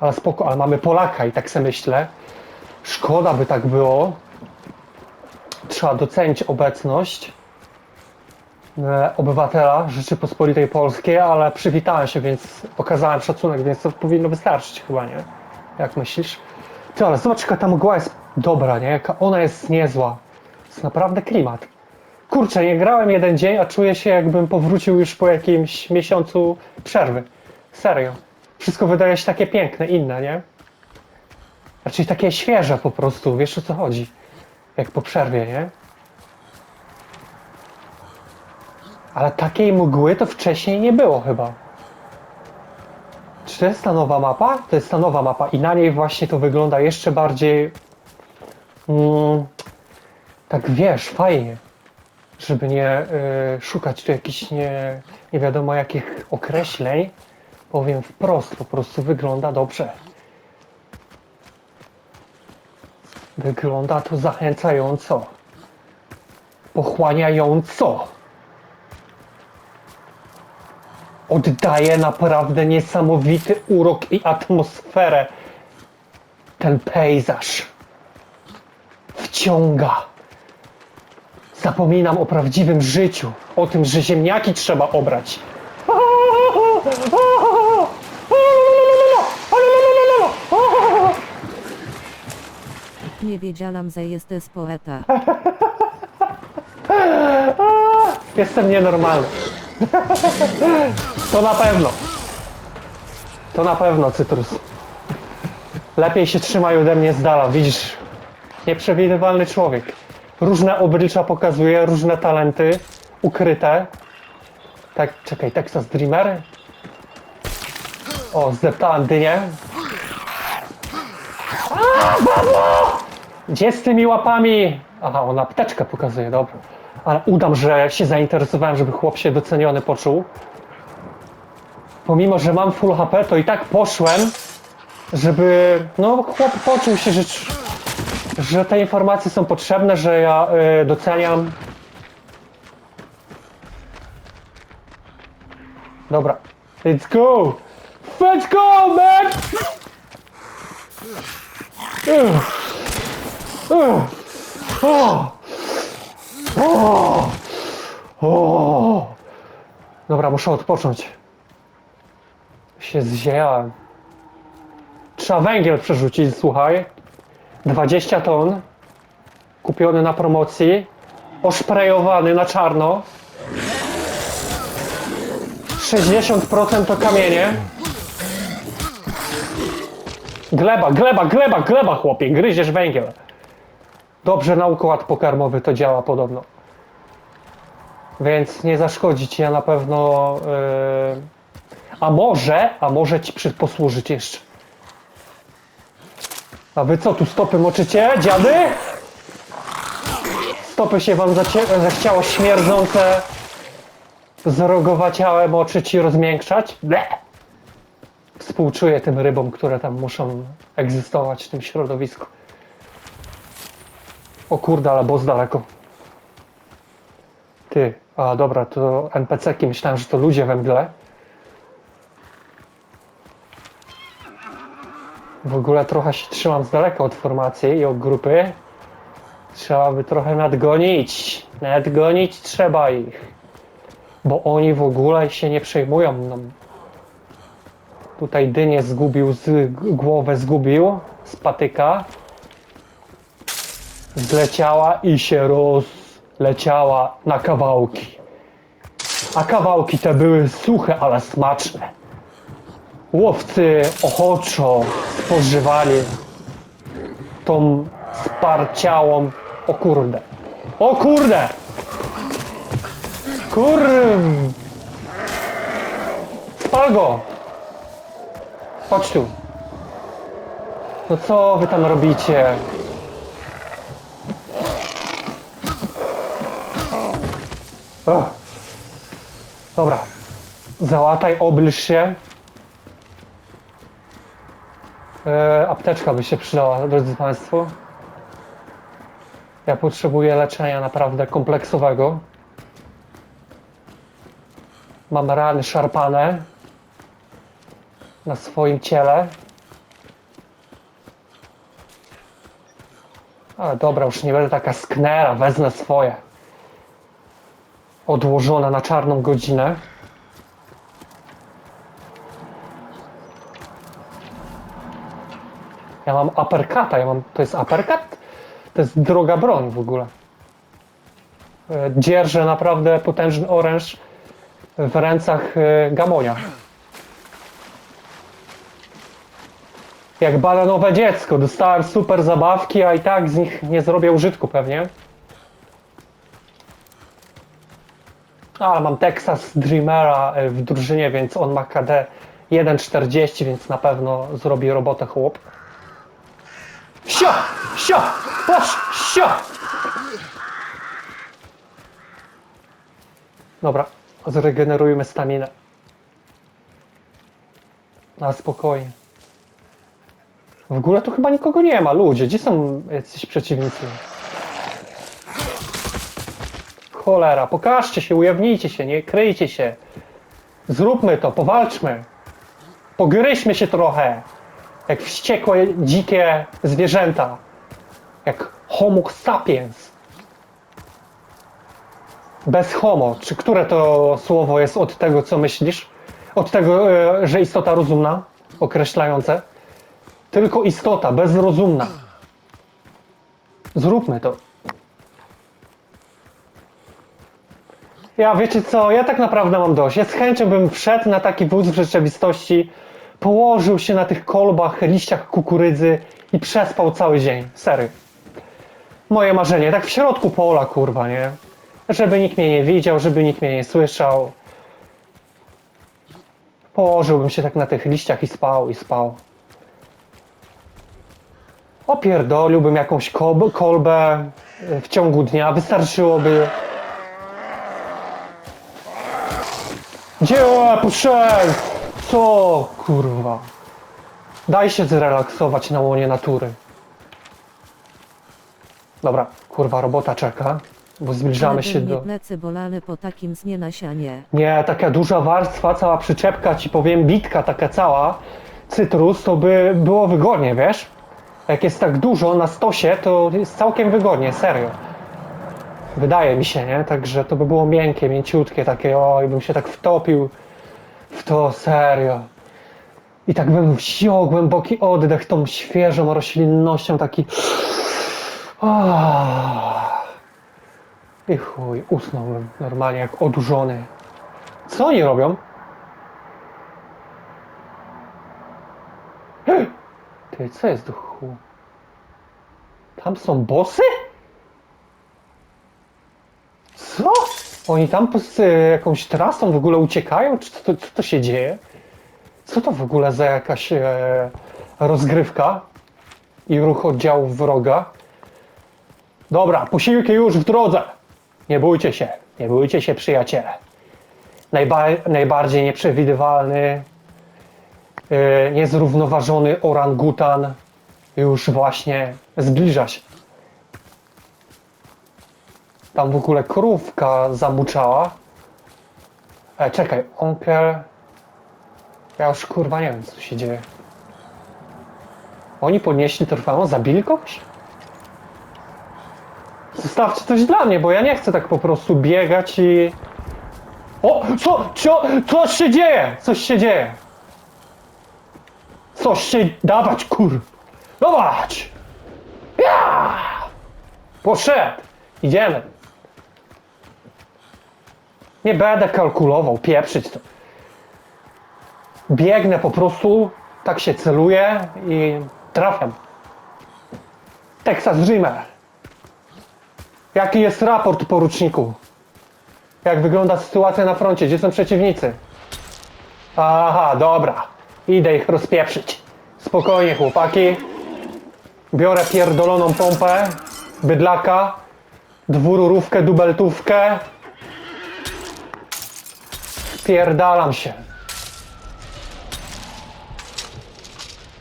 Ale spoko, ale mamy Polaka i tak sobie myślę. Szkoda by tak było. Trzeba docenić obecność e, obywatela Rzeczypospolitej Polskiej, ale przywitałem się, więc okazałem szacunek, więc to powinno wystarczyć chyba, nie? Jak myślisz? Ty, ale zobacz jaka ta mgła jest dobra, nie? Jaka ona jest niezła. To jest naprawdę klimat. Kurczę, nie grałem jeden dzień, a czuję się jakbym powrócił już po jakimś miesiącu przerwy. Serio. Wszystko wydaje się takie piękne, inne, nie? Raczej takie świeże po prostu, wiesz o co chodzi. Jak po przerwie, nie? Ale takiej mgły to wcześniej nie było chyba. Czy to jest ta nowa mapa? To jest ta nowa mapa i na niej właśnie to wygląda jeszcze bardziej... Mm, tak wiesz, fajnie. Żeby nie y, szukać tu jakichś nie, nie wiadomo jakich określeń. Powiem wprost, po prostu wygląda dobrze. Wygląda to zachęcająco. Pochłaniająco. Oddaje naprawdę niesamowity urok i atmosferę. Ten pejzaż. Wciąga. Zapominam o prawdziwym życiu. O tym, że ziemniaki trzeba obrać. Nie wiedziałam, że jesteś poeta. Jestem nienormalny. To na pewno. To na pewno, Cytrus. Lepiej się trzymaj ode mnie z dala, widzisz? Nieprzewidywalny człowiek. Różne oblicza pokazuje, różne talenty ukryte. Tak, czekaj, Texas Dreamer. O, zdeptałem dynię. A, Pawło! Gdzie z tymi łapami? Aha, ona apteczkę pokazuje, dobra. Ale udam, że się zainteresowałem, żeby chłop się doceniony poczuł. Pomimo, że mam full HP, to i tak poszłem, żeby no chłop poczuł się, że, że te informacje są potrzebne, że ja y, doceniam. Dobra, let's go! Let's go, man! Dobra, muszę odpocząć. Się zziejałem. Trzeba węgiel przerzucić, słuchaj. 20 ton. Kupiony na promocji. Oszprejowany na czarno. 60% to kamienie. Gleba, gleba, gleba, gleba, chłopie, gryziesz węgiel. Dobrze na układ pokarmowy to działa podobno. Więc nie zaszkodzi ci, ja na pewno. Yy... A może, a może ci przy- posłużyć jeszcze. A wy co tu stopy moczycie, dziady? Stopy się wam zacie- zachciało śmierdzące, zrogowaciałe moczyć i rozmiękczać? Ble! Współczuję tym rybom, które tam muszą egzystować w tym środowisku. O kurde, ale boss daleko. Ty, a dobra, to NPC-ki, myślałem, że to ludzie we mgle. W ogóle trochę się trzymam z daleka od formacji i od grupy. Trzeba by trochę nadgonić. Nadgonić trzeba ich. Bo oni w ogóle się nie przejmują mną. Tutaj dynię zgubił, z, głowę zgubił z patyka. Zleciała i się rozleciała na kawałki. A kawałki te były suche, ale smaczne. Łowcy ochoczo spożywali tą sparciałą... O kurde. O kurde! Kur... Spal go! Chodź tu. No co wy tam robicie? O. Dobra. Załataj, oblicz się. E, apteczka by się przydała, drodzy Państwo. Ja potrzebuję leczenia naprawdę kompleksowego. Mam rany szarpane na swoim ciele. Ale dobra, już nie będę taka sknera, wezmę swoje. Odłożona na czarną godzinę. Ja mam aperkata, ja mam. To jest aperkat? To jest droga broń w ogóle. E, dzierżę naprawdę potężny oręż w ręcach e, Gamonia. Jak bananowe dziecko. Dostałem super zabawki, a i tak z nich nie zrobię użytku pewnie. Ale mam Texas Dreamera e, w drużynie, więc on ma KD 1.40, więc na pewno zrobi robotę chłop. Sio! Sio! Patrz! Sio! Dobra, zregenerujmy staminę. Na spokojnie. W ogóle tu chyba nikogo nie ma, ludzie. Gdzie są jacyś przeciwnicy? Cholera, pokażcie się, ujawnijcie się, nie kryjcie się. Zróbmy to, powalczmy. Pogryźmy się trochę. Jak wściekłe, dzikie zwierzęta. Jak homo sapiens. Bez homo. Czy które to słowo jest od tego, co myślisz? Od tego, e, że istota rozumna? Określające? Tylko istota, bezrozumna. Zróbmy to. Ja wiecie co, ja tak naprawdę mam dość. Ja z chęcią bym wszedł na taki wóz w rzeczywistości, położył się na tych kolbach, liściach kukurydzy i przespał cały dzień. Sery. Moje marzenie, tak w środku pola, kurwa, nie? Żeby nikt mnie nie widział, żeby nikt mnie nie słyszał. Położyłbym się tak na tych liściach i spał, i spał. Opierdoliłbym jakąś kob- kolbę y, w ciągu dnia, wystarczyłoby. Dzieła, poszedł! Co, kurwa? Daj się zrelaksować na łonie natury. Dobra, kurwa, robota czeka, bo zbliżamy się do... plecy bolane po takim snie na sianie. Nie, taka duża warstwa, cała przyczepka, ci powiem, bitka taka cała, cytrus, to by było wygodnie, wiesz? Jak jest tak dużo na stosie, to jest całkiem wygodnie, serio. Wydaje mi się, nie? Także to by było miękkie, mięciutkie, takie, oj, bym się tak wtopił w to, serio. I tak bym wziął głęboki oddech tą świeżą roślinnością, taki... I chuj, usnąłbym normalnie jak odurzony. Co oni robią? Ty, co jest do? Tam są bossy? Co? Oni tam z e, jakąś trasą w ogóle uciekają? Czy to, co to się dzieje? Co to w ogóle za jakaś e, rozgrywka i ruch oddziałów wroga? Dobra, posiłki już w drodze. Nie bójcie się, nie bójcie się przyjaciele. Najba- najbardziej nieprzewidywalny, niezrównoważony orangutan już właśnie zbliża się. Tam w ogóle krówka zamuczała. E, czekaj, onkel... Ja już kurwa nie wiem co się dzieje. Oni podnieśli trwałą, zabili kogoś? Zostawcie coś dla mnie, bo ja nie chcę tak po prostu biegać i... O! Co? Co? Coś się dzieje! Coś się dzieje! Coś się... Dawać, kur... Dawać! Ja! Poszedł! Idziemy! Nie będę kalkulował, pieprzyć to. Biegnę po prostu, tak się celuję i trafiam. Texas Dreamer. Jaki jest raport, poruczniku? Jak wygląda sytuacja na froncie? Gdzie są przeciwnicy? Aha, dobra. Idę ich rozpieprzyć. Spokojnie, chłopaki. Biorę pierdoloną pompę, bydlaka, dwururówkę, dubeltówkę. Spierdalam się.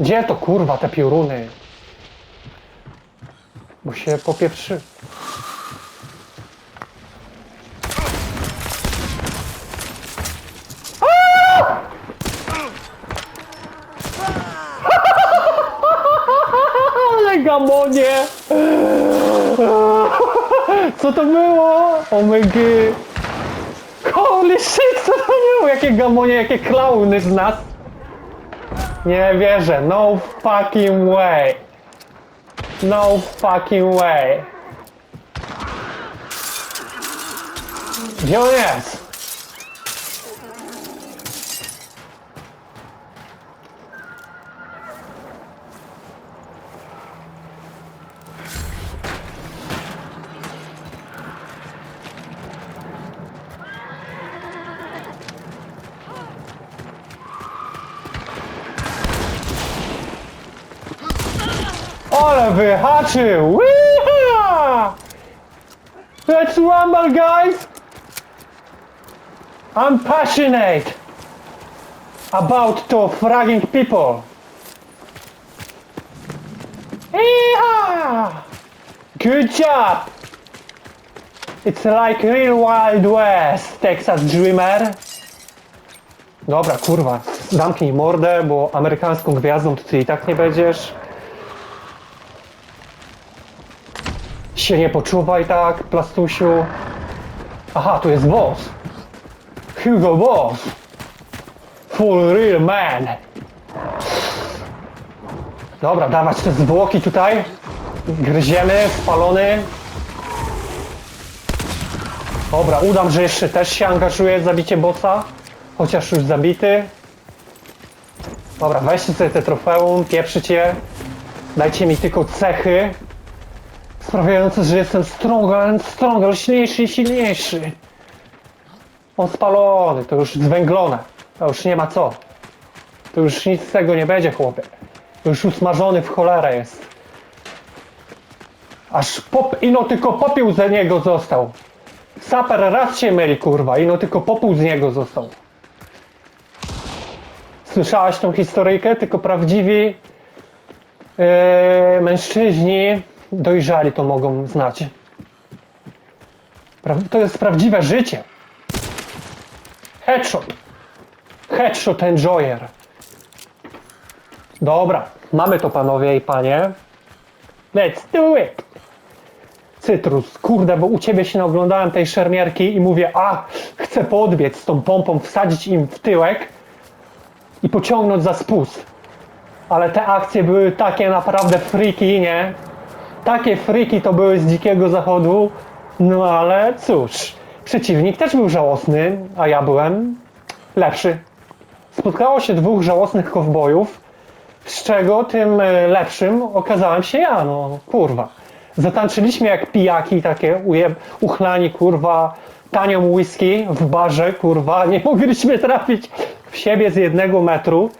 Gdzie to kurwa te pioruny? Bo się popieprzy. Ale Jakie gamonie! Co to było? OMG! Holy shit, co to było? Jakie gamonie, jakie klauny z nas! Nie wierzę, no fucking way! No fucking way! Gdzie on jest? Ale wyhaczył! Let's rumble, guys! I'm passionate about to fragging people. Yeehaw! Good job! It's like real Wild West, Texas Dreamer. Dobra, kurwa, zamknij mordę, bo amerykańską gwiazdą to ty i tak nie będziesz. Się nie poczuwaj tak, plastusiu. Aha, tu jest boss. Hugo Boss. Full real man. Dobra, dawać te zwłoki tutaj. Gryziemy, spalony. Dobra, udam, że jeszcze też się angażuję w zabicie bossa. Chociaż już zabity. Dobra, weźcie sobie te trofeum, pieprzycie. Dajcie mi tylko cechy. Sprawiające, że jestem stronger, stronger, silniejszy i silniejszy. On spalony, to już zwęglone. To już nie ma co. To już nic z tego nie będzie, chłopie. To już usmażony w cholerę jest. Aż pop, ino tylko popiół z niego został. Saper raz się myli, kurwa, ino tylko popół z niego został. Słyszałaś tą historyjkę? Tylko prawdziwi e, mężczyźni dojrzali to mogą znać. To jest prawdziwe życie. Headshot. Headshot enjoyer. Dobra, mamy to panowie i panie. Let's do it. Cytrus, kurde, bo u ciebie się naoglądałem tej szermierki i mówię, a, chcę podbiec z tą pompą, wsadzić im w tyłek i pociągnąć za spust. Ale te akcje były takie naprawdę freaky, nie? Takie friki to były z dzikiego zachodu. No ale cóż, przeciwnik też był żałosny, a ja byłem lepszy. Spotkało się dwóch żałosnych kowbojów, z czego tym e, lepszym okazałem się ja, no kurwa. Zatańczyliśmy jak pijaki, takie uje, uchlani, kurwa, tanią whisky w barze, kurwa, nie mogliśmy trafić w siebie z jednego metru,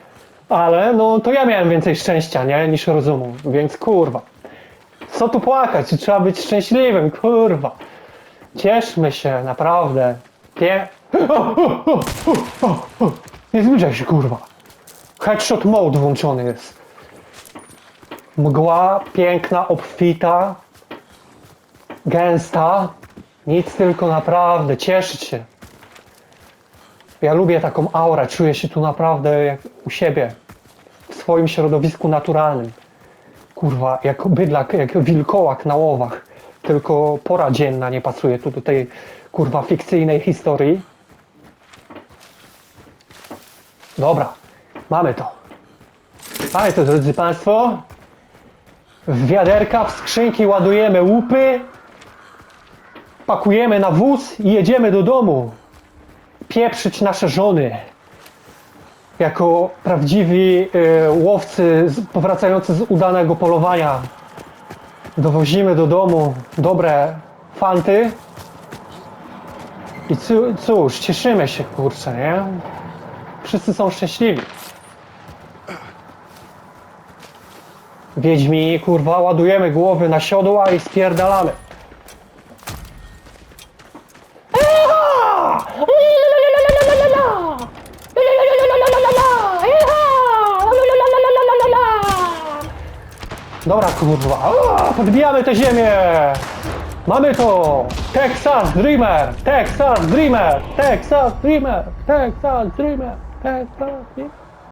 ale no to ja miałem więcej szczęścia, nie, niż rozumu, więc kurwa. Co tu płakać? Trzeba być szczęśliwym, kurwa. Cieszmy się, naprawdę. Pie... Nie zbliżaj się, kurwa. Headshot mode włączony jest. Mgła piękna, obfita, gęsta. Nic tylko naprawdę, cieszyć się. Ja lubię taką aurę, czuję się tu naprawdę jak u siebie, w swoim środowisku naturalnym kurwa, jak bydlak, jak wilkołak na łowach. Tylko pora dzienna nie pasuje tu do tej kurwa fikcyjnej historii. Dobra, mamy to. Mamy to, drodzy Państwo. W wiaderka, w skrzynki ładujemy łupy, pakujemy na wóz i jedziemy do domu. Pieprzyć nasze żony jako prawdziwi y, łowcy powracający z udanego polowania dowozimy do domu dobre fanty i cóż, cieszymy się kurczę, nie? Wszyscy są szczęśliwi. Wiedźmi, kurwa, ładujemy głowy na siodła i spierdalamy. Kurwa. A, podbijamy tę ziemię. Mamy to. Texas Dreamer. Texas Dreamer. Texas Dreamer. Texas Dreamer. Texas Dreamer.